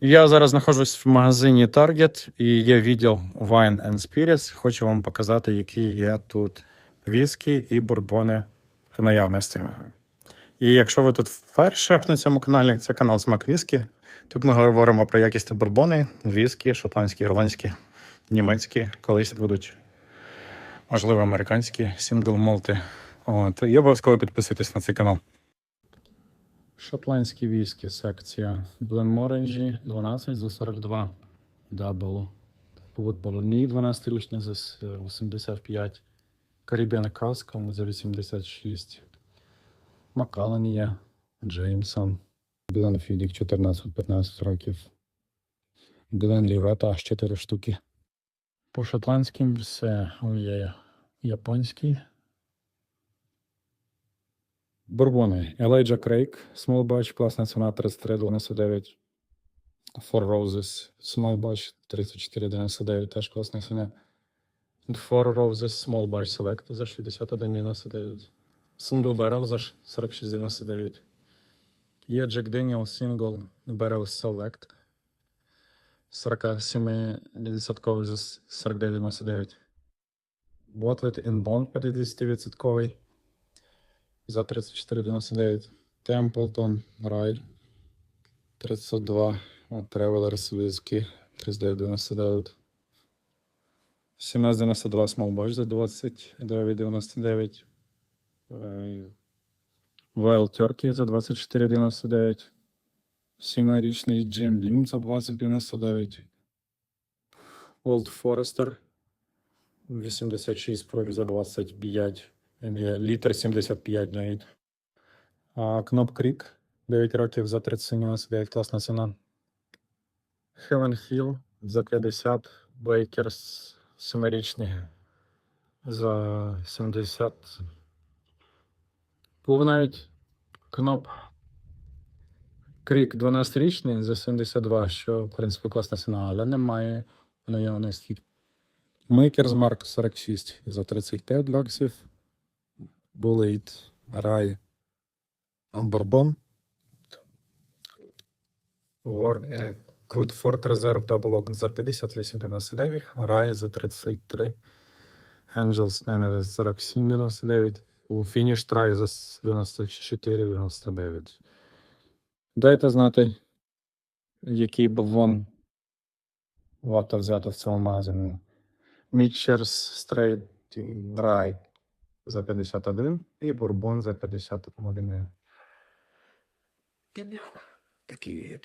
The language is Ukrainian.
Я зараз знаходжусь в магазині Target і є відділ Wine and Spirits. Хочу вам показати, які є тут віскі і бурбони в наявності. І якщо ви тут вперше на цьому каналі, це канал Смак Віскі. Тут ми говоримо про якісні бурбони, віскі, шотландські, ірландські, німецькі, колись будуть, можливо, американські сінгл молти. От. І обов'язково підписуйтесь на цей канал. Шотландські віскі, секція Бленморенджі 12 за 42 дабл. Вудболоні 12 річний за 85. Карібіана Каска за 86. Макаланія, Джеймсон. Гленфідік 14-15 років. Гленлі Вета аж 4 штуки. По шотландським все є японський. Бурбони. Елейджа Крейг, Small Batch, класна ціна 33,99. Four Roses, Small Batch 34,99, теж класна ціна. Four Roses, Small Batch Select за 61,99. Single Barrel за 46,99. Є Jack Daniel Single Barrel Select 47% за 49,99. Bottled in Bond 50% за 34,99. Темплтон Рай 32. Travelers Whisky 39,99. 17,92 Small за 29,99. Е, Wild Turkey за 24,99. Сімирічний Джим Лім за 20,99. Old Forester 86 проб за 25. Літр 75 навіть. А, Кноп Крік 9 років за 37,99 класна ціна. Heaven Hill за 50. Бейкерс 7-річний за 70. Був навіть Кноп Крік 12-річний за 72, що, в принципі, класна ціна, але немає наявності. Мейкерс Марк 46 за 35 лаксів. Булейт, Рай, Бурбон. Кудфорд Резерв Double за 58,99, Рай за 33, Angels Nene за 47,99, у Фініш Трай за 94,99. Дайте знати, який бавон варто взяти в цьому магазині. Мітчерс Стрейт Рай за 51 і Бурбон за 51. Такі,